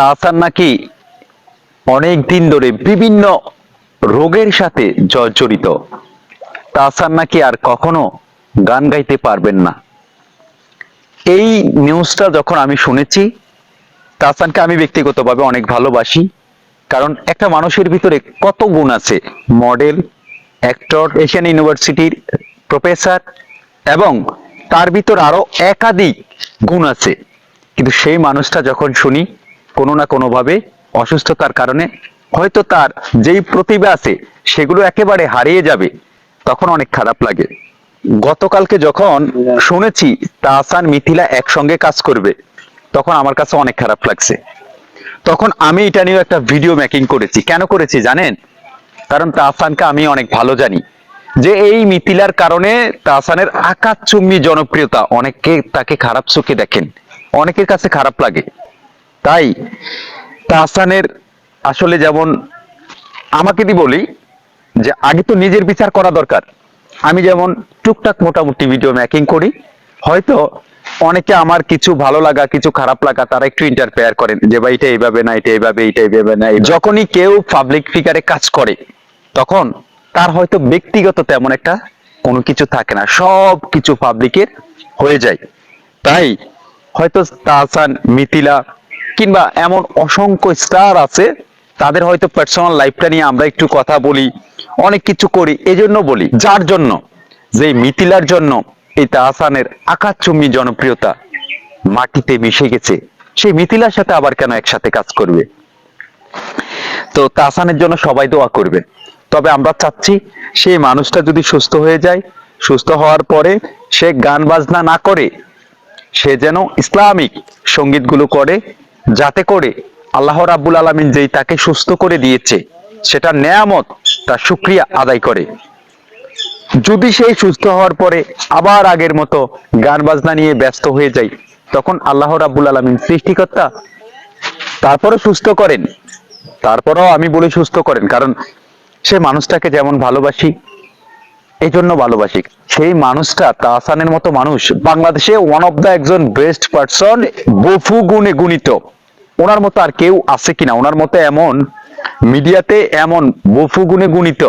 তাসান নাকি অনেক দিন ধরে বিভিন্ন রোগের সাথে জর্জরিত। তাসান নাকি আর কখনো গান গাইতে পারবেন না। এই নিউজটা যখন আমি শুনেছি তাসানকে আমি ব্যক্তিগতভাবে অনেক ভালোবাসি, কারণ একটা মানুষের ভিতরে কত গুণ আছে। মডেল, অ্যাক্টর, এশিয়ান ইউনিভার্সিটির প্রফেসর, এবং তার ভিতর আরও একাধিক গুণ আছে। কিন্তু সেই মানুষটা যখন শুনি কোনো না কোনোভাবে অসুস্থতার কারণে হয়তো তার যেই প্রতিভা আছে সেগুলো একেবারে হারিয়ে যাবে, তখন অনেক খারাপ লাগে। গতকালকে যখন শুনেছি তাহসান মিথিলা একসঙ্গে কাজ করবে, তখন আমার কাছে অনেক খারাপ লাগছে। তখন আমি এটা নিয়ে একটা ভিডিও মেকিং করেছি। কেন করেছি জানেন? কারণ তাহসানকে আমি অনেক ভালো জানি। যে এই মিথিলার কারণে তাহসানের আকাশচুম্বী জনপ্রিয়তা, অনেকে তাকে খারাপ চোখে দেখেন, অনেকের কাছে খারাপ লাগে। তাই তাহসানের আসলে যেমন আমাকে দি বলি যে আগে তো নিজের বিচার করা দরকার। আমি যেমন টুকটাক মোটামুটি ভিডিও মেকিং করি, হয়তো অনেকে আমার কিছু ভালো লাগা, কিছু খারাপ লাগা তারা একটু ইন্টারফেয়ার করেন যে ভাই এটা এইভাবে না, এটা এইভাবে এটা এইভাবে না যখনই কেউ পাবলিক ফিগারে কাজ করে, তখন তার হয়তো ব্যক্তিগত তেমন একটা কোনো কিছু থাকে না, সব কিছু পাবলিকের হয়ে যায়। তাই হয়তো তাহসান, মিথিলা কিংবা এমন অসংখ্য স্টার আছে, তাদের হয়তো পার্সোনাল লাইফটা নিয়ে আমরা একটু কথা বলি, অনেক কিছু করি, এজন্য বলি, যার জন্য? যে মিথিলার জন্য, এই তাহসানের আকাশচুম্বী জনপ্রিয়তা মাটিতে মিশে গেছে, সেই মিথিলার সাথে আবার কেন একসাথে কাজ করবে? তো তাহসানের জন্য সবাই দোয়া করবেন তবে আমরা চাচ্ছি, সেই মানুষটা যদি সুস্থ হয়ে যায়, সুস্থ হওয়ার পরে সে গান বাজনা না করে, সে যেন ইসলামিক সঙ্গীতগুলো করে যাতে করে আল্লাহ রাব্বুল আলমিন যেই তাকে সুস্থ করে দিয়েছে, সেটা নেয়ামত, তার শুক্রিয়া আদায় করে। যদি সেই সুস্থ হওয়ার পরে আবার আগের মতো গান বাজনা নিয়ে ব্যস্ত হয়ে যায়, তখন আল্লাহ রাব্বুল আলমিন সৃষ্টিকর্তা তারপরে সুস্থ করেন। তারপরেও আমি বলি সুস্থ করেন, কারণ সে মানুষটাকে যেমন ভালোবাসি এই জন্য ভালোবাসি। সেই মানুষটা তাহসানের মতো মানুষ, বাংলাদেশে ওয়ান অফ দা একজন বেস্ট পার্সন বহু গুণে গুণিত। ওনার মতো আর কেউ আছে কিনা? ওনার মতো এমন মিডিয়াতে এমন বহু গুণে গুণিত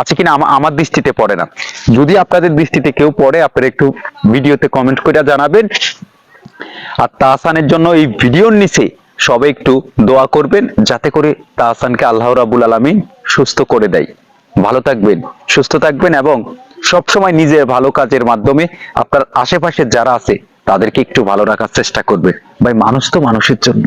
আছে কিনা আমার দৃষ্টিতে পড়ে না। যদি আপনাদের দৃষ্টিতে কেউ পড়ে, আপনারা একটু ভিডিওতে কমেন্ট করে জানাবেন। আর তাহসানের জন্য এই ভিডিওর নিচে সবাই একটু দোয়া করবেন, যাতে করে তাহসানকে আল্লাহ রাবুল আলমিন সুস্থ করে দেয়। ভালো থাকবেন, সুস্থ থাকবেন এবং সবসময় নিজের ভালো কাজের মাধ্যমে আপনার আশেপাশে যারা আছে, তাদেরকে একটু ভালো রাখার চেষ্টা করবেন। ভাই, মানুষ তো মানুষের জন্য।